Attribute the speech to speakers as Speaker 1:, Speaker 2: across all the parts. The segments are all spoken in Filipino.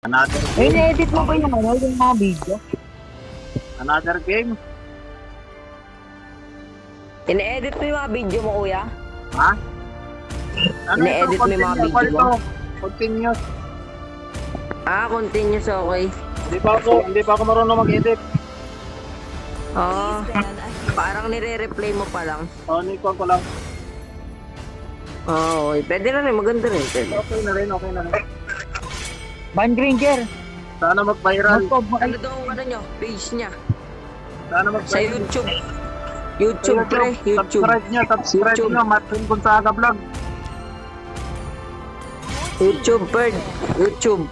Speaker 1: Another game.
Speaker 2: na-edit mo ba yung ano, yung mga video?
Speaker 1: Another game.
Speaker 3: Ine-edit mo yung mga video mo, kuya?
Speaker 1: Ha? Ano
Speaker 3: Ine-edit mo yung mga
Speaker 1: Continue.
Speaker 3: video
Speaker 1: Ito,
Speaker 3: mo?
Speaker 1: Continuous.
Speaker 3: Ah, continuous, okay.
Speaker 1: Hindi pa ako, hindi pa ako marunong mag-edit.
Speaker 3: Oo. parang nire-replay mo pa lang.
Speaker 1: Oh, Nico ko lang.
Speaker 3: Oo, okay. Pwede na rin, maganda rin. Pwede.
Speaker 1: Okay na rin, okay na rin.
Speaker 2: Band Granger.
Speaker 1: Sana mag-viral.
Speaker 3: Ano daw ang ano nyo? Page niya.
Speaker 1: Sana
Speaker 3: Sa
Speaker 1: mag-viral.
Speaker 3: YouTube. YouTube, pre. YouTube.
Speaker 1: Subscribe niya, subscribe
Speaker 3: YouTube.
Speaker 1: niyo. Martin Gonzaga Vlog.
Speaker 3: YouTube, bird. YouTube.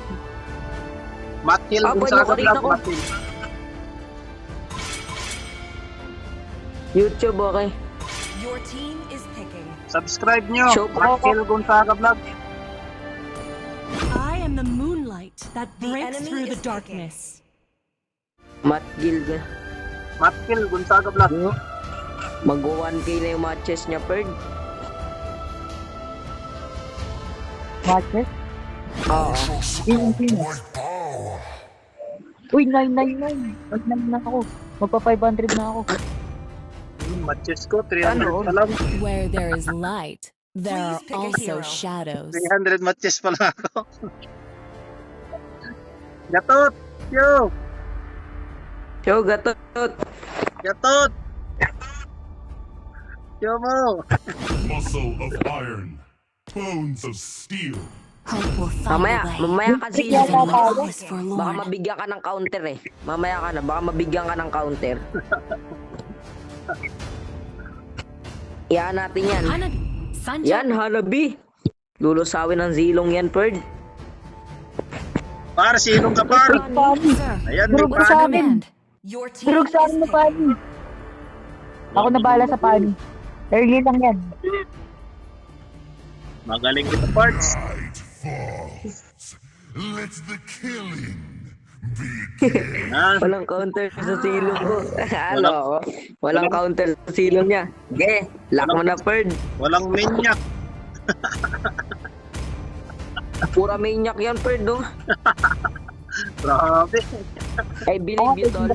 Speaker 1: Matil
Speaker 3: Ah, pwede
Speaker 1: Gonzaga
Speaker 3: rin
Speaker 1: Vlog.
Speaker 3: ako.
Speaker 1: Matil.
Speaker 3: YouTube, okay.
Speaker 4: Your team is picking.
Speaker 1: Subscribe.
Speaker 3: Show ko.
Speaker 1: Matil Gonzaga Vlog.
Speaker 5: Moonlight that
Speaker 4: The
Speaker 5: breaks
Speaker 4: enemy
Speaker 5: through the
Speaker 4: is
Speaker 5: darkness.
Speaker 3: Matt Guild.
Speaker 1: Matil Gonzaga Vlog.
Speaker 3: Mag-1K na yung matches niya, bird.
Speaker 2: matches.
Speaker 3: Oo.
Speaker 2: Uy, 999. Mas naman na ako. Magpa 500 na ako.
Speaker 1: Hmm, Matches ko, 300
Speaker 3: Ano?
Speaker 1: pa lang.
Speaker 5: Where there is light, there
Speaker 4: Please pick a
Speaker 5: are also shadows.
Speaker 1: 300 matches pa lang ako. Gatot! Yo!
Speaker 3: Show, gatot.
Speaker 1: Gatot! Yo mo!
Speaker 6: muscle of iron, bones of steel.
Speaker 3: Mamaya, mamaya kasi
Speaker 4: is
Speaker 3: Baka mabigyan ka ng counter eh. Mamaya ka na, baka mabigyan ka ng counter. Iyan natin yan. Yan, Hanabi. Lulusawin ng zilong yan, Perd.
Speaker 1: Par, sinong ka par?
Speaker 2: Pani.
Speaker 1: Ayan, may
Speaker 2: Durog sa amin.
Speaker 4: your team
Speaker 2: Durog sa
Speaker 4: is
Speaker 2: amin na. Pani. Ako na bahala sa Pani. Early lang yan.
Speaker 1: Magaling ito, parts.
Speaker 6: Let the killing begin.
Speaker 1: Ah,
Speaker 3: Walang counter sa silong ko. ano? Walang counter sa silong niya. Ge, lock mo na, Perd.
Speaker 1: walang minyak.
Speaker 3: Pura maniac yan, Perd, oh.
Speaker 1: Grabe.
Speaker 3: I believe you, tol.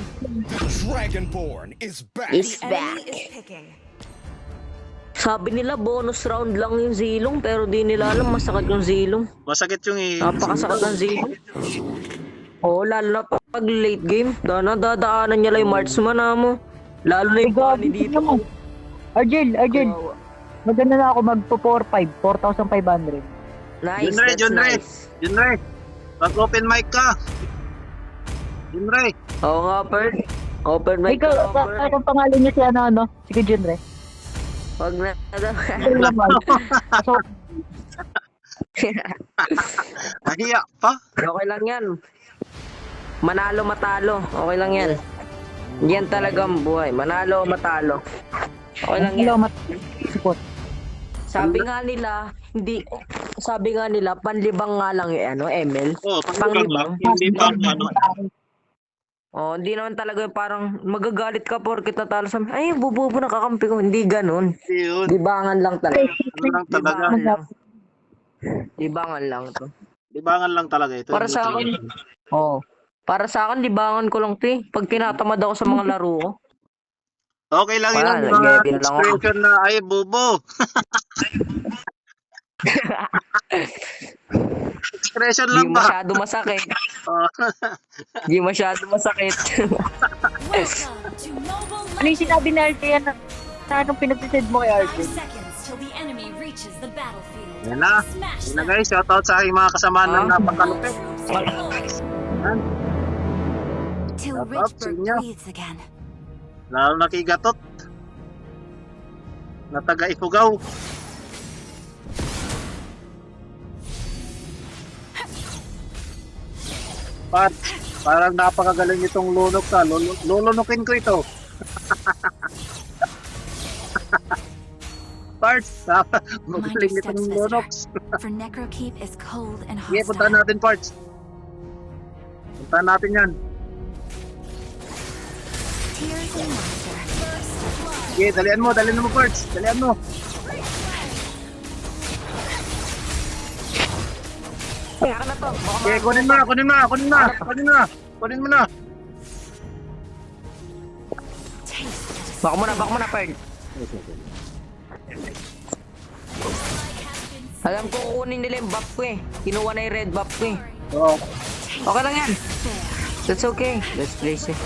Speaker 7: Dragonborn is back.
Speaker 3: Is back. Sabi nila, bonus round lang yung zilong, pero di nila alam masakit yung zilong.
Speaker 1: Masakit yung i...
Speaker 3: Napakasakit ng zilong. Oo, lalo na pag late game. Dana, dadaanan niya lang yung marksman na mo. Lalo na yung pani dito.
Speaker 2: naman. Argel, Argel.
Speaker 3: Kawawa.
Speaker 2: Maganda na ako magpo 4-5. 4,500.
Speaker 3: Nice,
Speaker 1: Junre,
Speaker 3: that's
Speaker 1: Junre.
Speaker 3: nice.
Speaker 1: Junre, pag open mic ka. Junre,
Speaker 3: Oo nga, Perd. Open mic
Speaker 2: Ikaw,
Speaker 3: ka, Perd.
Speaker 2: anong pangalan niya si ano, ano? Si Kujinre.
Speaker 3: Wag na.
Speaker 2: Ito naman. So,
Speaker 1: nahiya pa.
Speaker 3: okay lang yan. Manalo, matalo. Okay lang yan. Yan talagang buhay. Manalo, matalo. Okay lang yan.
Speaker 2: hello, mat. Support.
Speaker 3: Sabi nga nila, hindi, sabi nga nila, panlibang nga lang yung ano, ML.
Speaker 1: Oh, panglibang lang. Hindi pa ano.
Speaker 3: Oh, hindi naman talaga parang magagalit ka porkit natalo sa ay bububo na kakampi ko. Hindi ganun.
Speaker 1: Yun.
Speaker 3: Libangan lang talaga.
Speaker 1: Ano lang talaga.
Speaker 3: Libangan lang. Libangan lang to.
Speaker 1: Libangan lang talaga ito.
Speaker 3: Para sa akin, oh. Para sa akin, libangan ko lang to eh. Pag tinatamad ako sa mga laro ko.
Speaker 1: Okay lang
Speaker 3: Wala,
Speaker 1: yun. Mga
Speaker 3: lang ako.
Speaker 1: expression na, ay, bubo. expression lang ba?
Speaker 3: masyado masakit.
Speaker 1: Oh.
Speaker 3: Hindi masyado masakit.
Speaker 4: Welcome to Mobile
Speaker 2: Ano yung sinabi ni Argel na, na anong pinagsisid mo kay
Speaker 4: Five
Speaker 2: Argel?
Speaker 4: seconds till the enemy reaches the battlefield.
Speaker 1: Yan na.
Speaker 4: Smash
Speaker 1: Yan na
Speaker 4: them.
Speaker 1: guys, shoutout sa aking mga kasama
Speaker 3: Ah.
Speaker 1: ng napakalupit.
Speaker 4: Troops deployed.
Speaker 1: Yan.
Speaker 4: Till
Speaker 1: sa
Speaker 4: Richburg breathes again.
Speaker 1: Lalo na kay Gatot. Na taga Ifugao. Pat, parang napakagaling itong lunok ka. Lulu- Lulunukin ko ito. Parts, magaling itong lunoks.
Speaker 4: For Necrokeep is cold and
Speaker 1: Sige, puntahan
Speaker 4: hostile.
Speaker 1: natin parts. Puntahan natin yan. Sige, dalian mo, dalian mo parts. Dalian mo.
Speaker 3: Ka na to.
Speaker 1: Okay, kunin mo na, kunin mo na, kunin mo na, kunin mo na. Kunin mo na.
Speaker 3: Baka mo na, baka mo na, Pearl. Alam ko kukunin nila yung buff ko eh. Kinuha na yung red buff ko eh.
Speaker 1: Oo.
Speaker 3: Okay lang yan. That's okay. Let's place it.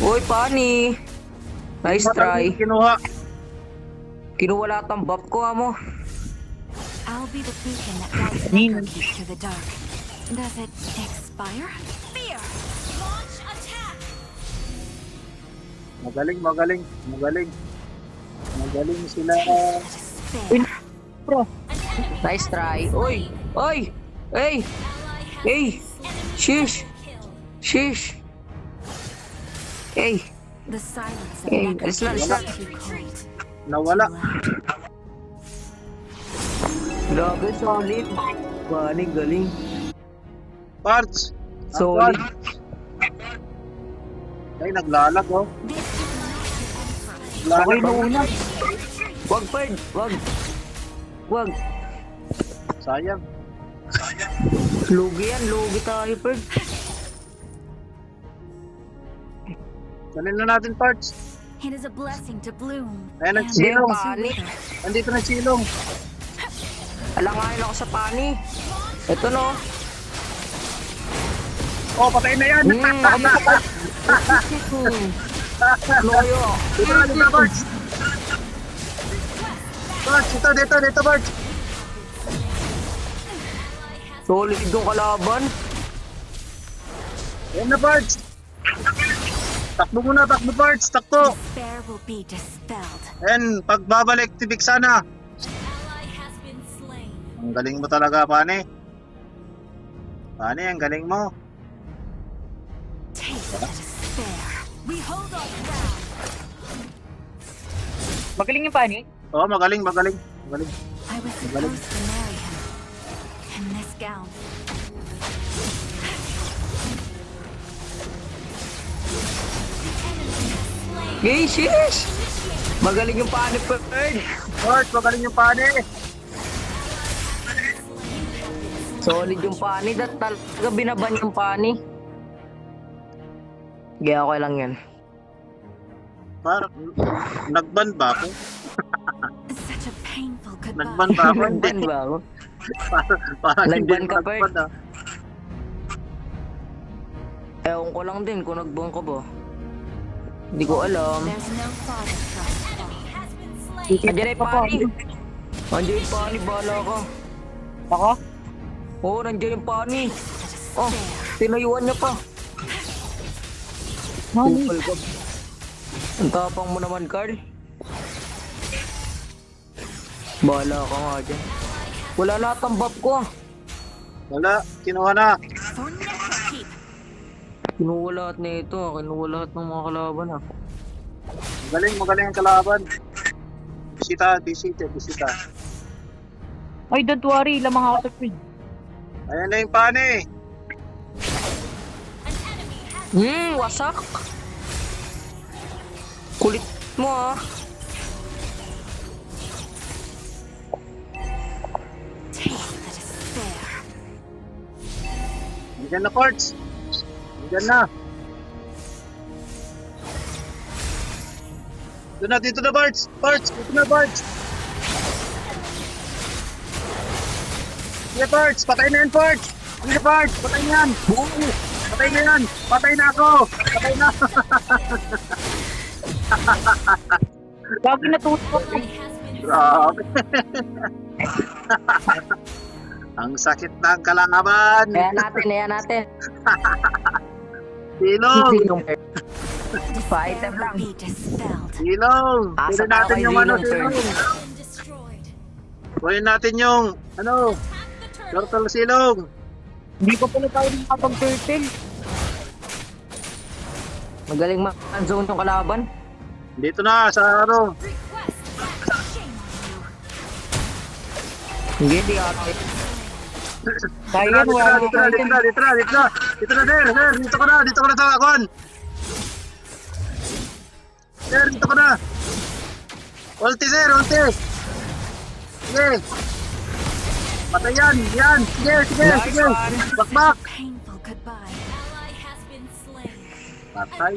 Speaker 3: Uy, Pani. Nice try.
Speaker 1: Kinuha.
Speaker 3: Kinuha lahat ng buff ko, amo.
Speaker 4: I'll be the beacon that guides Necrokeep to the dark. Does it expire? Fear! Launch attack!
Speaker 1: Magaling, magaling, magaling. Magaling sila.
Speaker 4: Despair.
Speaker 3: Nice try. Uy! Uy! Hey! Hey! Shish! Shish! Hey!
Speaker 4: The silence of
Speaker 3: Hey, alis na, alis na.
Speaker 1: Nawala.
Speaker 3: Grabe, solid. Galing, galing.
Speaker 1: Parts.
Speaker 3: Solid.
Speaker 1: Ay, naglalag oh. Naglalag
Speaker 2: yung
Speaker 1: oh.
Speaker 2: una.
Speaker 3: Wag, Ferd! Wag! Wag!
Speaker 1: Sayang.
Speaker 3: Lugi yan, lugi tayo, Ferd.
Speaker 1: Dalhin na natin parts.
Speaker 4: It is a blessing to bloom.
Speaker 1: Ayan,
Speaker 4: and
Speaker 1: nagsilong.
Speaker 4: to wither.
Speaker 1: Andito na silong.
Speaker 3: Alangayin ako sa pani. Ito no.
Speaker 1: Oh, patay na yan.
Speaker 3: Hmm, ano ka pa? Loyo.
Speaker 1: Dito na, dito, Parts. Parts, dito, dito, dito, Parts.
Speaker 3: Solid yung kalaban.
Speaker 1: Ayan na, Parts. Takbo muna, takbo, Parts. Takbo. Ayan, pagbabalik, tibik sana. Ang galing mo talaga, Pane. Pane, ang galing mo.
Speaker 2: Magaling yung pani.
Speaker 1: Oo, oh, magaling, magaling. Magaling.
Speaker 4: I was supposed to marry him. In this gown.
Speaker 3: Yay, shish! Magaling yung pani, Ferd.
Speaker 1: Parts, magaling yung Pane.
Speaker 3: Solid yung pani. Dat talaga binaban yung pani. Gaya okay lang yan.
Speaker 1: Parang, nagban ba ako? Nagban ba ako? Hindi.
Speaker 3: Nagban ba ako?
Speaker 1: Parang, parang hindi
Speaker 3: Nagban ka, Bert?
Speaker 1: nagban, ah.
Speaker 3: Ewan ko lang din kung nagbuong ka ba. Hindi ko alam. Andiyan na yung pani. Andiyan yung pani, bahala ka.
Speaker 2: Ako?
Speaker 3: Oo, oh, nandiyan yung pani. Oh, tinayuan niya pa. Ka. Ang tapang mo naman, Carl. Bahala ka nga dyan. Wala lahat ang buff ko.
Speaker 1: Wala, kinuha na.
Speaker 3: Kinuha lahat na ito. Kinuha lahat ng mga kalaban ah.
Speaker 1: Magaling, magaling ang kalaban. Bisita, bisita, bisita.
Speaker 2: Ay, don't worry. Lamang ako sa fridge.
Speaker 1: Ayan na yung Pane.
Speaker 3: Hmm, wasak. Kulit mo ah.
Speaker 4: Taste the despair.
Speaker 1: Diyan na, Parts. Diyan na. Dito na, dito na, Parts. Parts, dito na, Parts. Sige, Parts. Patay na yan, Parts. Sige, Parts. Patay na yan. Boom. Patay na yan. Patay na ako. Patay na.
Speaker 2: Lagi natutok.
Speaker 1: Grabe. Ang sakit ng kalaban.
Speaker 3: Ayan natin, ayan natin.
Speaker 1: Silong.
Speaker 3: Silong.
Speaker 4: Despair
Speaker 3: Pa-item
Speaker 4: will
Speaker 3: lang.
Speaker 1: Silong.
Speaker 3: Asa
Speaker 1: Kunin natin
Speaker 3: tayo
Speaker 1: yung ano,
Speaker 3: silong.
Speaker 1: Kunin natin yung, ano, turtle silong.
Speaker 2: Hindi ko pala tayo nakapag-turtle.
Speaker 3: Magaling ma-zone yung kalaban.
Speaker 1: Dito na, sa ano.
Speaker 3: Hindi, di ate.
Speaker 2: Tayo
Speaker 1: Dito
Speaker 2: yan,
Speaker 1: dito
Speaker 2: wala
Speaker 1: na, dito na, dito na, dito na, dito na, sir, sir, dito ka na, dito ka na sa akon. Sir, dito ka na. Ulti, sir, ulti. Sige. Patay yan, yan. Sige, sige, sige. Bakbak. Patay.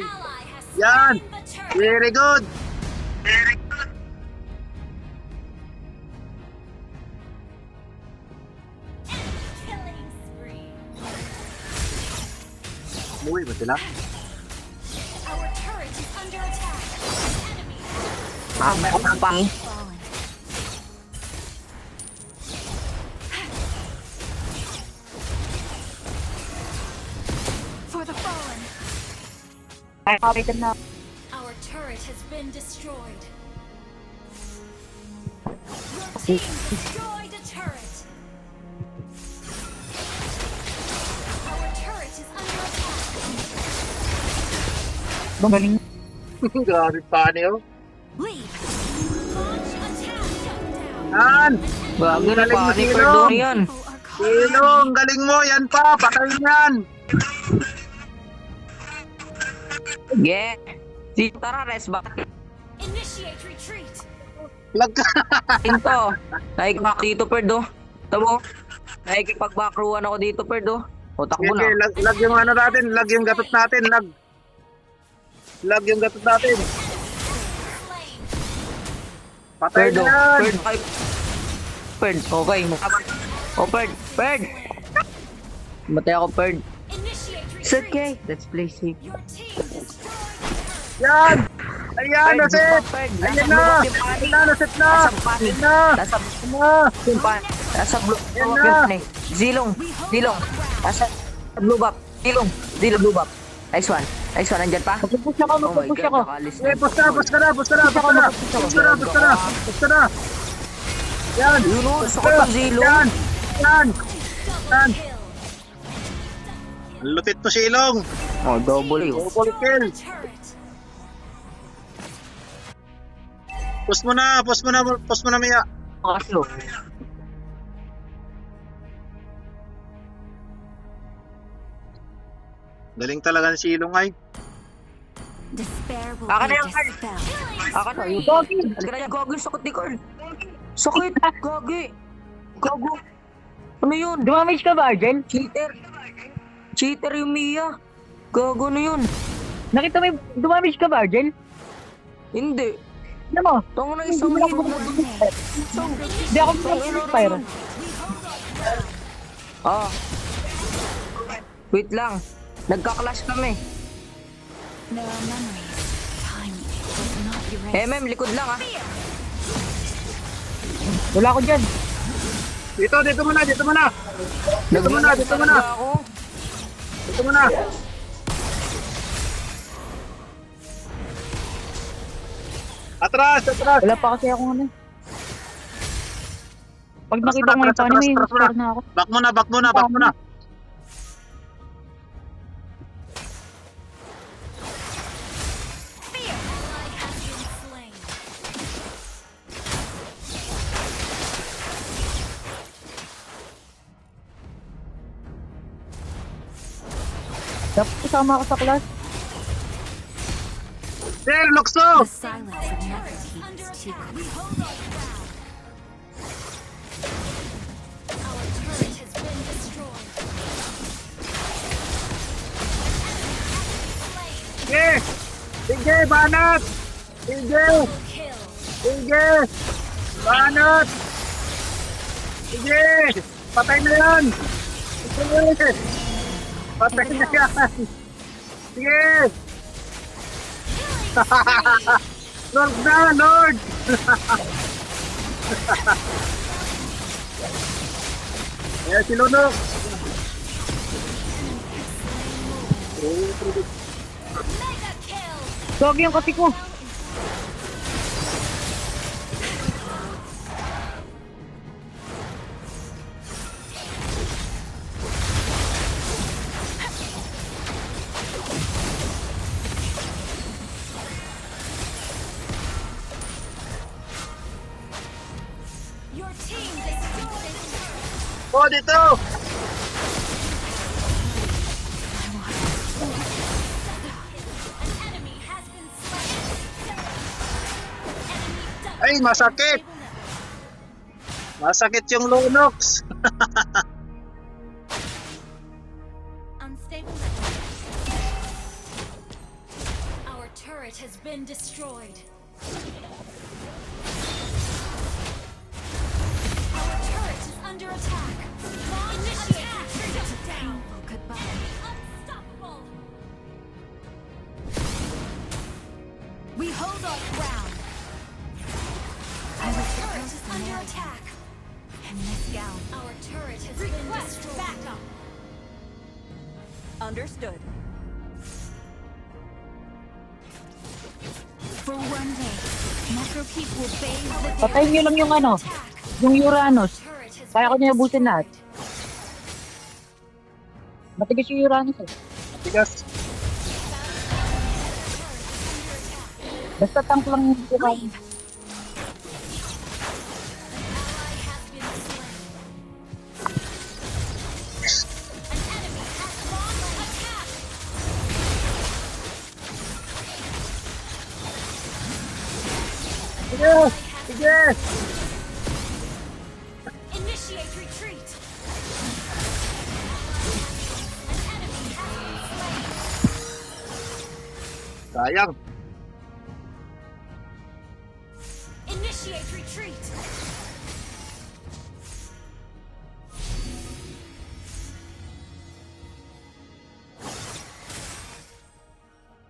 Speaker 1: Yan.
Speaker 4: the turret.
Speaker 1: Very good. Umuwi ba sila?
Speaker 4: Our turret is under attack. Enemy
Speaker 3: Ah, meron pang.
Speaker 4: fallen. For the fallen.
Speaker 2: Ay, kapitan na.
Speaker 4: Our turret has been destroyed. Your team destroyed a turret.
Speaker 2: Gumaling.
Speaker 1: Grabe.
Speaker 4: Shut down.
Speaker 1: Yan.
Speaker 3: Bago na
Speaker 1: Galing mo,
Speaker 3: pa ni
Speaker 1: Silong.
Speaker 3: Perdón yan.
Speaker 1: Silong, galing mo. Yan pa, patay yan.
Speaker 3: Yeah. Si tara, res back.
Speaker 4: Initiate retreat.
Speaker 1: Lag ka.
Speaker 3: Ito. Nakikipag dito, Perdo. Ito mo. Nakikipag-backruan ako dito, Perdo. O, takbo
Speaker 1: Sige,
Speaker 3: na.
Speaker 1: lag, lag yung ano natin. Lag yung gatot natin. Lag. Lag yung gatot natin. Patay
Speaker 3: Perdo.
Speaker 1: na yan.
Speaker 3: Perd, okay. Perd, okay. O, Perd. Perd. Matay ako, Perd. It's okay. Let's play safe.
Speaker 1: Yan. Ayan,
Speaker 3: Perd,
Speaker 1: nasit.
Speaker 3: Perd.
Speaker 1: Ayan na.
Speaker 3: blue.
Speaker 1: Ayan na, nasit na. Ayan na.
Speaker 3: Nasa
Speaker 1: Ayan na.
Speaker 3: yung pani. Nasa blue. Oh. Zilong. Zilong. Nasa blue buff. Zilong. Zilong blue buff. Nice one. Nice one. Nandyan pa?
Speaker 2: Magpupush ako,
Speaker 3: Oh
Speaker 2: magpupush ako.
Speaker 1: Eh, bus ka na, bus ka na, bus ka na. Bus ka na, bus ka na. Bus ka na. Yan.
Speaker 3: Yun o. Gusto ko itong zilong.
Speaker 1: Yan. Yan. Yan. Ang lupit mo si Ilong.
Speaker 3: Oh, double yun.
Speaker 1: Double kill. Push mo na, push mo na, push mo na, Mia.
Speaker 3: Kaso.
Speaker 1: Galing talaga si Ilong ay.
Speaker 4: Despair will
Speaker 3: Aka na yung card. Aka na yun. Gogi. Na yan. Gogi. Sakot ni Carl. Sakit. Gogi. Gogo. Ano yun?
Speaker 2: Dumamage ka ba, Argel?
Speaker 3: Cheater. Cheater yung Mia. Gago na yun.
Speaker 2: Nakita mo yung dumamage ka ba, Argel?
Speaker 3: Hindi.
Speaker 2: Ano mo?
Speaker 3: Tango na isang hit na dun.
Speaker 2: Hindi ako mag-inspire.
Speaker 3: Ah. Wait lang. Nagka-clash kami.
Speaker 4: There are memories. Time not erase.
Speaker 3: MM, likod lang ah.
Speaker 2: Wala ko dyan.
Speaker 1: Dito, dito muna, dito muna. Dito muna,
Speaker 3: Naglalag
Speaker 1: dito muna.
Speaker 3: talaga ako.
Speaker 1: Dito muna. Atras, atras.
Speaker 2: Wala pa kasi akong ano. Pag nakita ko yung paano may score na ako.
Speaker 1: Back muna, back muna, back muna.
Speaker 4: Fear.
Speaker 2: Dapat kasama ako sa class.
Speaker 1: Sir, lukso.
Speaker 4: The silence of Nefertiti is too quick. Our turret has been destroyed. Slain.
Speaker 1: Sige. Sige, banat. Sige. Sige. Banat. Sige. Patay na yan. Sige. Patay na yan. Sige. Lord na, Lord. Ayan si Lunok.
Speaker 2: Gogi yung kasi ko.
Speaker 1: Ay, masakit! Masakit yung Lunox!
Speaker 4: Our turret has been destroyed. Our turret is under attack. Launch attack. Painful goodbye. Unstoppable. We hold our ground. Under attack. In this gown, our turret has been destroyed. Backup.
Speaker 5: Understood.
Speaker 4: For one day, Necrokeep will bathe the
Speaker 2: Patayin niyo lang yung ano,
Speaker 4: attack.
Speaker 2: yung Uranus.
Speaker 4: Turret has
Speaker 2: Kaya ko
Speaker 4: been
Speaker 2: niya ubusin lahat. Matigas yung Uranus eh.
Speaker 1: Tigas.
Speaker 2: Basta tank lang yung Uranus.
Speaker 1: Sayang.
Speaker 4: Initiate retreat.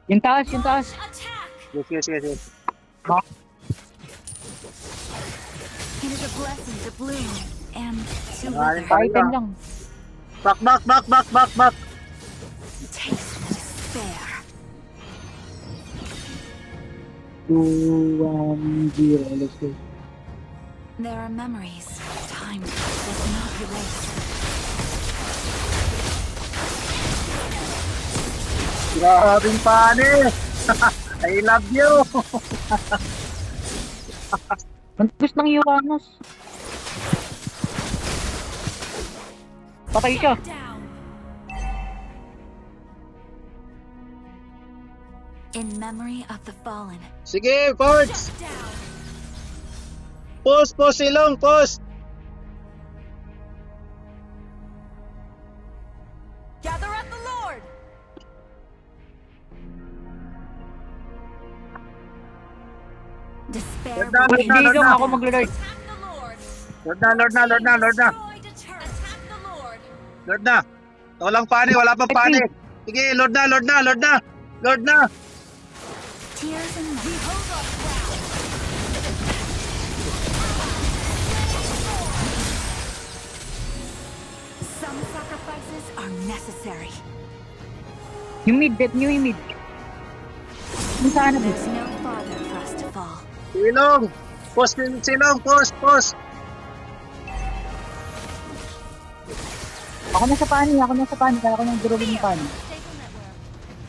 Speaker 2: Yung taas, yung taas.
Speaker 4: Launch attack.
Speaker 1: Sige, sige, sige.
Speaker 4: It is a blessing to bloom and to wither.
Speaker 2: Titan lang.
Speaker 1: Back, back, back, back, back, back!
Speaker 4: Taste despair.
Speaker 2: 2, 1, 0. Let's go.
Speaker 4: There are memories, time does not erase.
Speaker 1: Grabing pani! I love you!
Speaker 2: Matigas ng Uranus. Patay siya.
Speaker 4: Down. In memory of the fallen.
Speaker 1: Sige, Forge!
Speaker 4: Down.
Speaker 1: Post, post, silong, post!
Speaker 5: Gather at the Lord!
Speaker 4: Despair.
Speaker 1: Lord na,
Speaker 4: will
Speaker 1: Lord na,
Speaker 2: Hindi
Speaker 1: Lord na!
Speaker 2: ako mag-lord.
Speaker 4: Attack the Lord.
Speaker 1: Lord na, Lord na, Lord na, Lord na!
Speaker 4: Attack the. Lord
Speaker 1: na! Walang pani, wala pang pani! Sige, Lord na, Lord na, Lord na! Lord na!
Speaker 4: Tears and we hold our ground. Some sacrifices are necessary.
Speaker 2: Yung mid, dead nyo yung mid. Yung sana ba?
Speaker 4: There's no farther for us to fall.
Speaker 1: Silong! Post, silong, post, post!
Speaker 2: Ako na sa pani, ako na sa pani. Kaya ako nang durugin yung pani.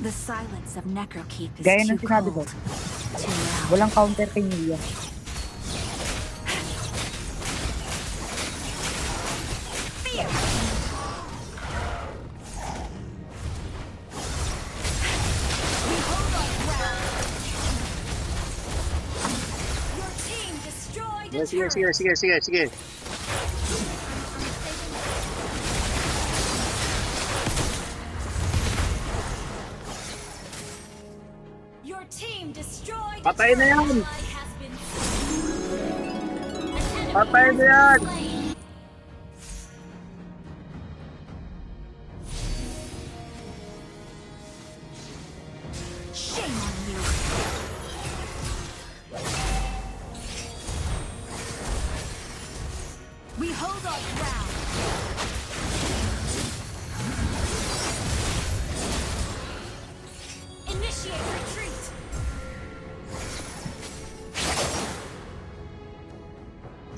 Speaker 4: The silence of Necrokeep is
Speaker 2: Gaya
Speaker 4: too
Speaker 2: ng sinabi ko.
Speaker 4: cold, too loud.
Speaker 2: Walang counter kay Nia.
Speaker 4: Your team destroyed a
Speaker 1: Sige, sige,
Speaker 4: turret.
Speaker 1: sige, sige, sige, sige. Patay na
Speaker 4: turret.
Speaker 1: yan!
Speaker 4: Ally has been slain. An enemy
Speaker 1: Patay
Speaker 4: has
Speaker 1: na yan!
Speaker 4: been slain. Shame on you. We hold our ground.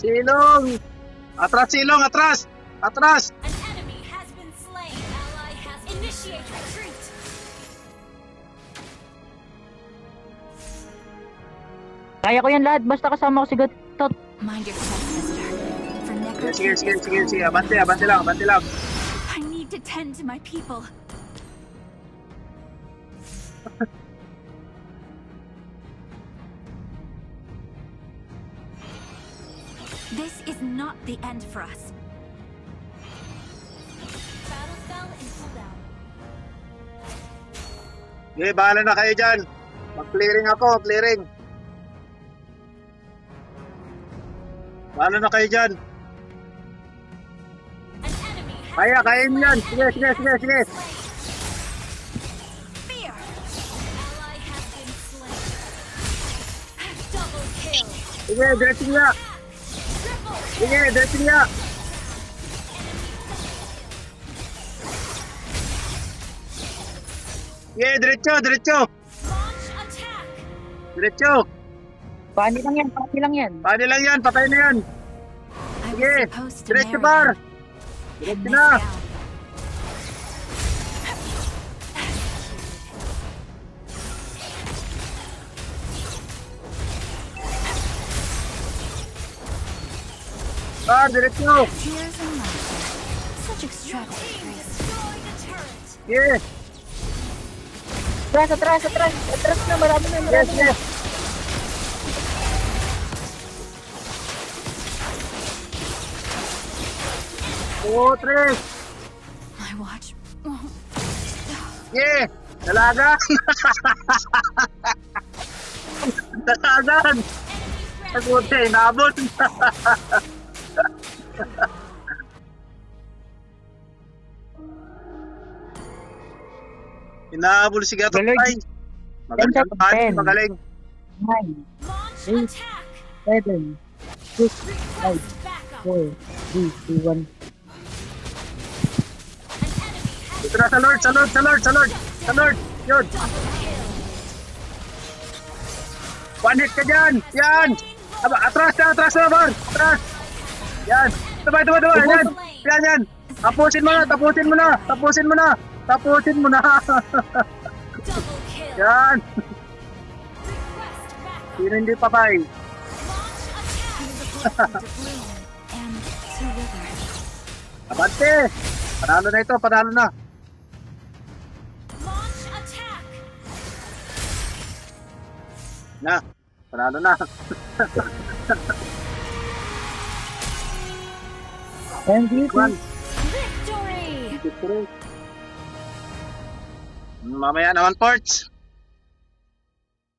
Speaker 1: Silong! Atras, silong, atras! Atras!
Speaker 4: An enemy has been slain. Ally has initiate retreat.
Speaker 2: Kaya ko yan lahat. Basta kasama ko si Gatot.
Speaker 4: Mind your steps, visitor. For
Speaker 1: Sige, sige, sige, sige. Abante, abante lang, abante lang.
Speaker 4: I need to tend to my people.
Speaker 8: not the end for us.
Speaker 4: Battle spell in cooldown.
Speaker 1: Okay, bahala na kayo dyan. Mag-clearing ako, clearing. Bahala na kayo dyan.
Speaker 4: An enemy has
Speaker 1: Kaya, kaya nyo yan. Sige, sige, sige, sige.
Speaker 4: fear. Ally has been slain. Double kill.
Speaker 1: Sige, diretso niya.
Speaker 4: Triple kill.
Speaker 1: Sige, diretso niya. Sige, diretso, diretso.
Speaker 4: Launch attack.
Speaker 1: Diretso.
Speaker 2: Paano lang yan, paano lang yan.
Speaker 1: Paano lang yan, patay na yan.
Speaker 8: I
Speaker 1: Sige,
Speaker 8: was supposed to
Speaker 1: diretso
Speaker 8: marry
Speaker 1: par.
Speaker 8: him and
Speaker 1: Diretso
Speaker 8: miss
Speaker 1: na.
Speaker 8: Out.
Speaker 1: Par, diretso.
Speaker 8: Tears and laughter. Such extravagant grace.
Speaker 1: Sige,
Speaker 2: Atras, atras, atras. Atras na, marami na, marami
Speaker 1: sige.
Speaker 2: na.
Speaker 1: Two, three.
Speaker 8: My watch.
Speaker 1: Sige, dalagan. dalagan. Ay, puti, inabot. Inaabol si Gato
Speaker 2: Galing.
Speaker 1: Tay. Magaling,
Speaker 2: Ten,
Speaker 1: magaling.
Speaker 2: Nine, Eight. seven, six, five, four, three, two, one.
Speaker 1: Ito na sa Lord, sa Lord, sa Lord, sa Lord. Sa Lord, yun. One hit ka dyan. Yan. Aba, atras na, atras na, Bar. Atras. Yan. Tuba, tuba, tuba. Yan. Yan, yan. Tapusin mo na, tapusin mo na. Tapusin mo na. Tapusin mo na. Yan. Sino hindi patay? Abante. Panalo na ito, panalo na. Na. Panalo na.
Speaker 2: MVP.
Speaker 4: Victory.
Speaker 1: Victory. Mamaya naman, Ports.